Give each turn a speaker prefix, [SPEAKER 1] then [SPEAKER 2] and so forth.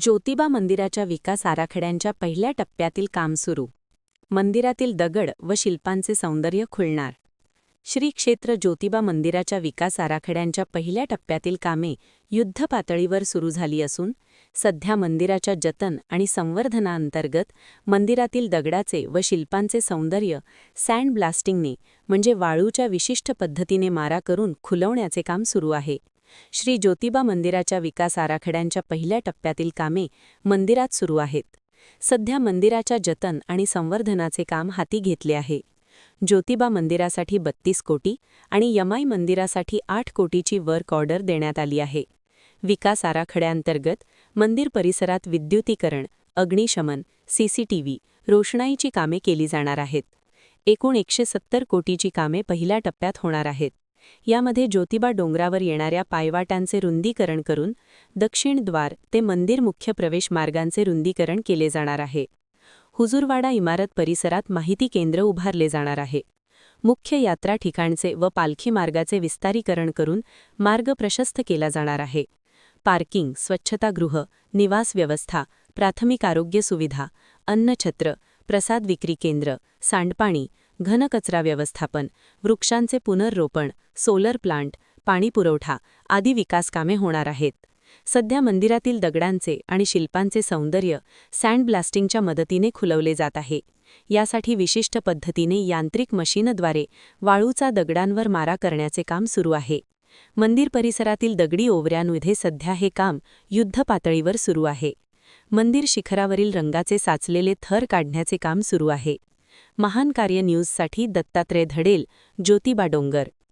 [SPEAKER 1] ज्योतिबा मंदिराच्या विकास आराखड्यांच्या पहिल्या टप्प्यातील काम सुरू. मंदिरातील दगड व शिल्पांचे सौंदर्य खुलणार. श्री क्षेत्र ज्योतिबा मंदिराच्या विकास आराखड्यांच्या पहिल्या टप्प्यातील कामे युद्ध पातळीवर सुरू झाली असून सध्या मंदिराच्या जतन आणि संवर्धनाअंतर्गत मंदिरातील दगडाचे व शिल्पांचे सौंदर्य सँड ब्लास्टिंगने म्हणजे वाळूच्या विशिष्ट पद्धतीने मारा करून खुलवण्याचे काम सुरू आहे. श्री ज्योतिबा मंदिराच्या विकास आराखड्यांच्या पहिल्या टप्प्यातील कामे मंदिरात सुरू आहेत. सध्या मंदिराच्या जतन आणि संवर्धनाचे काम हाती घेतले आहे. ज्योतिबा मंदिरासाठी बत्तीस कोटी आणि यमाई मंदिरासाठी आठ कोटीची वर्क ऑर्डर देण्यात आली आहे. विकास आराखड्यांतर्गत मंदिर परिसरात विद्युतीकरण अग्निशमन सीसीटीव्ही रोषणाईची कामे केली जाणार आहेत. एकूण एकशे सत्तर कोटीची कामे पहिल्या टप्प्यात होणार आहेत. यामध्ये ज्योतिबा डोंगरावर येणाऱ्या पायवाटांचे रुंदीकरण करून दक्षिण द्वार ते मंदिर मुख्य प्रवेश मार्गांचे रुंदीकरण केले जाणार आहे. हुजूरवाडा इमारत परिसरात माहिती केंद्र उभारले जाणार आहे. मुख्य यात्रा ठिकाणचे व पालखी मार्गाचे विस्तारीकरण करून मार्ग प्रशस्त केला जाणार आहे. पार्किंग स्वच्छतागृह निवास व्यवस्था प्राथमिक आरोग्य सुविधा अन्नछत्र प्रसाद विक्री केंद्र सांडपाणी घनकचरा व्यवस्थापन वृक्षांचे पुनर्रोपण सोलर प्लांट पाणीपुरवठा आदी विकासकामे होणार आहेत. सध्या मंदिरातील दगडांचे आणि शिल्पांचे सौंदर्य सँड ब्लास्टिंगच्या मदतीने खुलवले जात आहे. यासाठी विशिष्ट पद्धतीने यांत्रिक मशीनद्वारे वाळूचा दगडांवर मारा करण्याचे काम सुरू आहे. मंदिर परिसरातील दगडी ओवऱ्यांमध्ये सध्या हे काम युद्धपातळीवर सुरू आहे. मंदिर शिखरावरील रंगाचे साचलेले थर काढण्याचे काम सुरू आहे. महान कार्य न्यूजसाठी दत्तात्रय धडेल ज्योतिबा डोंगर.